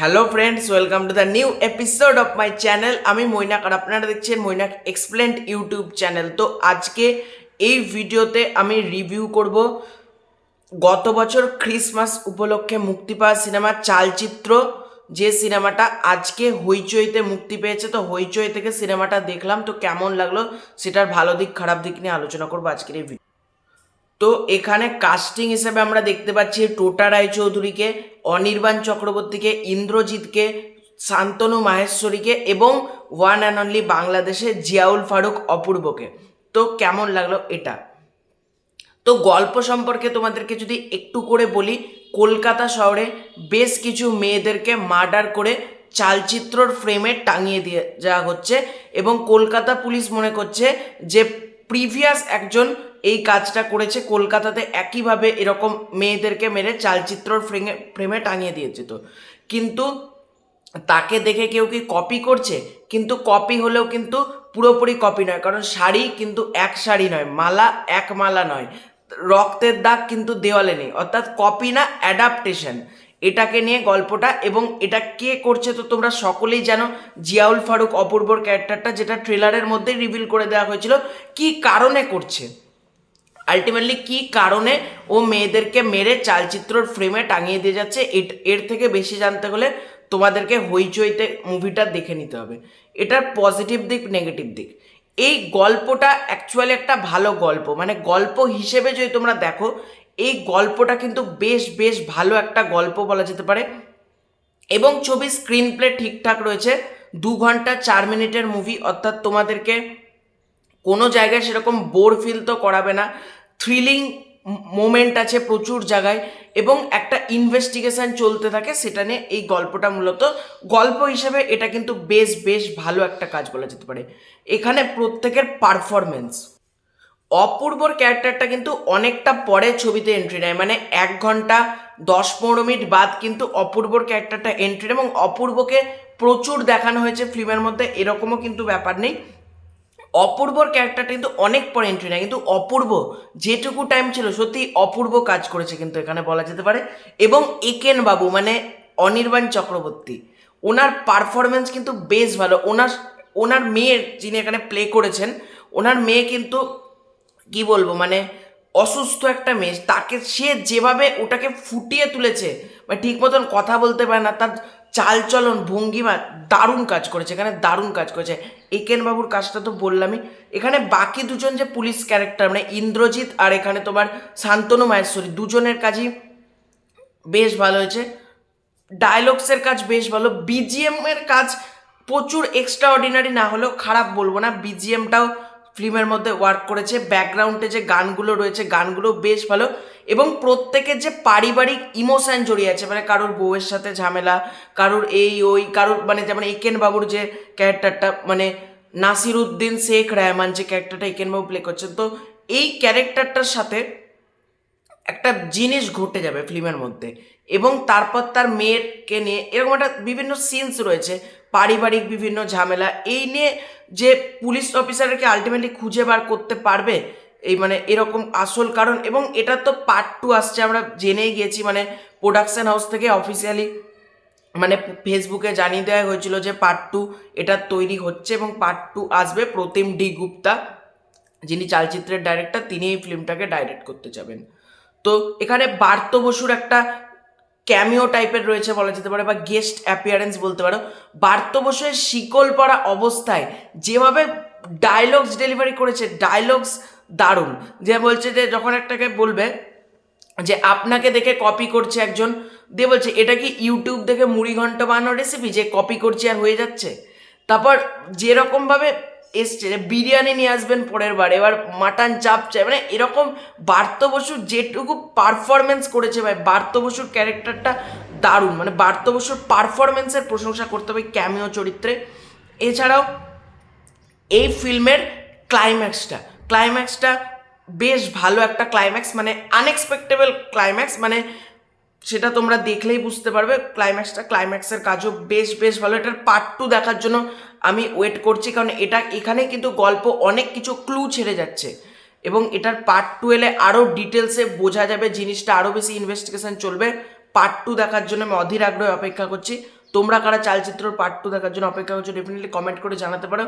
Hello friends welcome to the new episode of my channel আমি মৈনাক আর আপনারা দেখছেন Mainak explained YouTube channel তো আজকে এই ভিডিওতে আমি রিভিউ করব গত বছর ক্রিসমাস উপলক্ষে মুক্তি পাওয়া সিনেমা চালচিত্র। যে সিনেমাটা আজকে হইচইতে মুক্তি পেয়েছে, তো হইচই থেকে সিনেমাটা দেখলাম, তো কেমন লাগল সেটার ভালো দিক খারাপ দিক নিয়ে আলোচনা করব আজকের এই ভিডিও তো এখানে কাস্টিং হিসেবে আমরা দেখতে পাচ্ছি টোটা রায়চৌধুরীকে, অনির্বাণ চক্রবর্তীকে, ইন্দ্রজিৎকে, শান্তনু মাহেশ্বরীকে এবং ওয়ান অ্যান্ড অনলি বাংলাদেশে জিয়াউল ফারুক অপূর্বকে। তো কেমন লাগল এটা? তো গল্প সম্পর্কে তোমাদেরকে যদি একটু করে বলি, কলকাতা শহরে বেশ কিছু মেয়েদেরকে মার্ডার করে চালচিত্রর ফ্রেমে টাঙিয়ে দিয়ে যাওয়া হচ্ছে এবং কলকাতা পুলিশ মনে করছে যে প্রিভিয়াস একজন এই কাজটা করেছে, কলকাতাতে একইভাবে এরকম মেয়েদেরকে মেরে চালচিত্রর ফ্রেমে ফ্রেমে টাঙিয়ে দিয়েছে তো। কিন্তু তাকে দেখে কেউ কি কপি করছে? কিন্তু কপি হলেও কিন্তু পুরোপুরি কপি নয়, কারণ শাড়ি কিন্তু এক শাড়ি নয়, মালা এক মালা নয়। রক্তের দাগ কিন্তু দেওয়ালে নেই, অর্থাৎ কপি না অ্যাডাপ্টেশন এটাকে নিয়ে গল্পটা এবং এটা কে করছে তো তোমরা সকলেই জানো। জিয়াউল ফারুক অপূর্বর ক্যারেক্টারটা যেটা ট্রেলারের মধ্যেই রিভিল করে দেওয়া হয়েছিল। কি কারণে করছে? আলটিমেটলি কি কারণে ও মেয়েদেরকে মেরে চালচিত্রর ফ্রেমে টাঙিয়ে দিয়ে যাচ্ছে? এর থেকে বেশি জানতে হলে তোমাদেরকে হইচইতে মুভিটা দেখে নিতে হবে। এটার পজিটিভ দিক নেগেটিভ দিক। এই গল্পটা অ্যাকচুয়ালি একটা ভালো গল্প। মানে গল্প হিসেবে যদি তোমরা দেখো, এই গল্পটা কিন্তু বেশ বেশ ভালো একটা গল্প বলা যেতে পারে। এবং ছবি স্ক্রিন প্লে ঠিকঠাক রয়েছে। দু ঘণ্টা চার মিনিটের মুভি অর্থাৎ তোমাদেরকে কোনো জায়গায় সেরকম বোর ফিল তো করাবে না। থ্রিলিং মোমেন্ট আছে প্রচুর জায়গায় এবং একটা ইনভেস্টিগেশন চলতে থাকে, সেটা নিয়ে এই গল্পটা মূলত গল্প হিসেবে এটা কিন্তু বেশ বেশ ভালো একটা কাজ বলা যেতে পারে। এখানে প্রত্যেকের পারফরমেন্স অপূর্বর ক্যারেক্টারটা কিন্তু অনেকটা পরে ছবিতে এন্ট্রি নেয় মানে এক ঘণ্টা দশ পনেরো মিনিট বাদ কিন্তু অপূর্বর ক্যারেক্টারটা এন্ট্রি নেয় এবং অপূর্বকে প্রচুর দেখানো হয়েছে ফিল্মের মধ্যে, এরকমও কিন্তু ব্যাপার নেই। অপূর্বর ক্যারেক্টারটা কিন্তু অনেক পরে এন্ট্রি নেয়, কিন্তু অপূর্ব যেটুকু টাইম ছিল সত্যি অপূর্ব কাজ করেছে কিন্তু এখানে বলা যেতে পারে। এবং একেন বাবু মানে অনির্বাণ চক্রবর্তী, ওনার পারফরমেন্স কিন্তু বেশ ভালো। ওনার ওনার মেয়ের যিনি এখানে প্লে করেছেন, ওনার মেয়ে কিন্তু, কি বলব মানে অসুস্থ একটা মেয়ে, তাকে সে যেভাবে ওটাকে ফুটিয়ে তুলেছে মানে ঠিক মতন কথা বলতে পারে না, তার চালচলন ভঙ্গিমা দারুণ কাজ করেছে, এখানে দারুণ কাজ করেছে। একেন বাবুর কাজটা তো বললামই। এখানে বাকি দুজন যে পুলিশ ক্যারেক্টার মানে ইন্দ্রজিৎ আর এখানে তোমার শান্তনু মাহেশ্বরী, দুজনের কাজই বেশ ভালো হয়েছে। ডায়লগসের কাজ বেশ ভালো বিজিএম এর কাজ প্রচুর এক্সট্রা অর্ডিনারি না হলেও খারাপ বলব না। বিজিএমটাও ফিল্মের মধ্যে ওয়ার্ক করেছে। ব্যাকগ্রাউন্ডে যে গানগুলো রয়েছে গানগুলো বেশ ভালো। এবং প্রত্যেকের যে পারিবারিক ইমোশন জড়িয়ে আছে মানে কারোর বউয়ের সাথে ঝামেলা, কারোর এই, ওই, কারোর মানে যেমন একেন বাবুর যে ক্যারেক্টারটা মানে নাসির উদ্দিন শেখ রহমান যে ক্যারেক্টারটা একেন বাবু প্লে করছেন, তো এই ক্যারেক্টারটার সাথে একটা জিনিস ঘটে যাবে ফিল্মের মধ্যে এবং তারপর তার মেয়েরকে নিয়ে এরকম একটা বিভিন্ন সিনস রয়েছে, পারিবারিক বিভিন্ন ঝামেলা, এই নিয়ে যে পুলিশ অফিসারকে আলটিমেটলি খুঁজে বার করতে পারবে এই মানে এরকম আসল কারণ এবং এটা তো পার্ট টু আসছে, আমরা জেনেই গিয়েছি মানে প্রোডাকশন হাউস থেকে অফিসিয়ালি মানে ফেসবুকে জানিয়ে দেওয়া হয়েছিল যে পার্ট টু এটা তৈরি হচ্ছে এবং পার্ট টু আসবে প্রতিম ডি গুপ্তা, যিনি চালচিত্রের ডাইরেক্টর তিনি এই ফিল্মটাকে ডাইরেক্ট করতে যাবেন। তো এখানে বার্ত বসুর একটা ক্যামিও টাইপের রয়েছে বলা যেতে পারে, বা গেস্ট অ্যাপিয়ারেন্স বলতে পারো। বার্ত বসুয়ের শিকল পড়া অবস্থায় যেভাবে ডায়লগস ডেলিভারি করেছে ডায়লগস দারুণ। যে বলছে যে যখন একটাকে বলবে যে আপনাকে দেখে কপি করছে একজন, দিয়ে বলছে, এটা কি ইউটিউব দেখে মুড়ি ঘন্ট বানানোর রেসিপি যে কপি করছে আর হয়ে যাচ্ছে? তারপর যেরকমভাবে এসছে বিরিয়ানি নিয়ে আসবেন পরের বার, এবার মাটন চাপ চাই মানে এরকম বার্ত বসুর যেটুকু পারফরমেন্স করেছে ভাই, বার্ত বসুর ক্যারেক্টারটা দারুণ। মানে বার্ত বসুর পারফরমেন্সের প্রশংসা করতে হবে ক্যামিও চরিত্রে। এছাড়াও এই ফিল্মের ক্লাইম্যাক্সটা ক্লাইম্যাক্সটা বেশ ভালো একটা ক্লাইম্যাক্স মানে আনএক্সপেক্টেবল ক্লাইম্যাক্স মানে সেটা তোমরা দেখলেই বুঝতে পারবে। ক্লাইম্যাক্সটা ক্লাইম্যাক্সের কাজও বেশ বেশ ভালো। এটার পার্ট টু দেখার জন্য আমি ওয়েট করছি, কারণ এটা এখানে কিন্তু গল্প অনেক কিছু ক্লু ছেড়ে যাচ্ছে। এবং এটার পার্ট টু এলে আরও ডিটেলসে বোঝা যাবে, জিনিসটা আরও বেশি ইনভেস্টিগেশন চলবে। পার্ট টু দেখার জন্য আমি অধীর আগ্রহে অপেক্ষা করছি। তোমরা কারা চালচিত্রর পার্ট টু দেখার জন্য অপেক্ষা করছ ডেফিনেটলি কমেন্ট করে জানাতে পারো।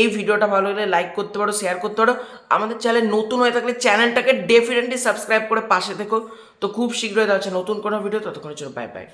এই ভিডিওটা ভালো হলে লাইক করতে পারো শেয়ার করতে পারো। আমাদের চ্যানেল নতুন হয়ে থাকলে চ্যানেলটাকে ডেফিনেটলি সাবস্ক্রাইব করে পাশে দেখো তো খুব শীঘ্রই দেখা হচ্ছে নতুন কোনো ভিডিও ততক্ষণের জন্য বাই বাই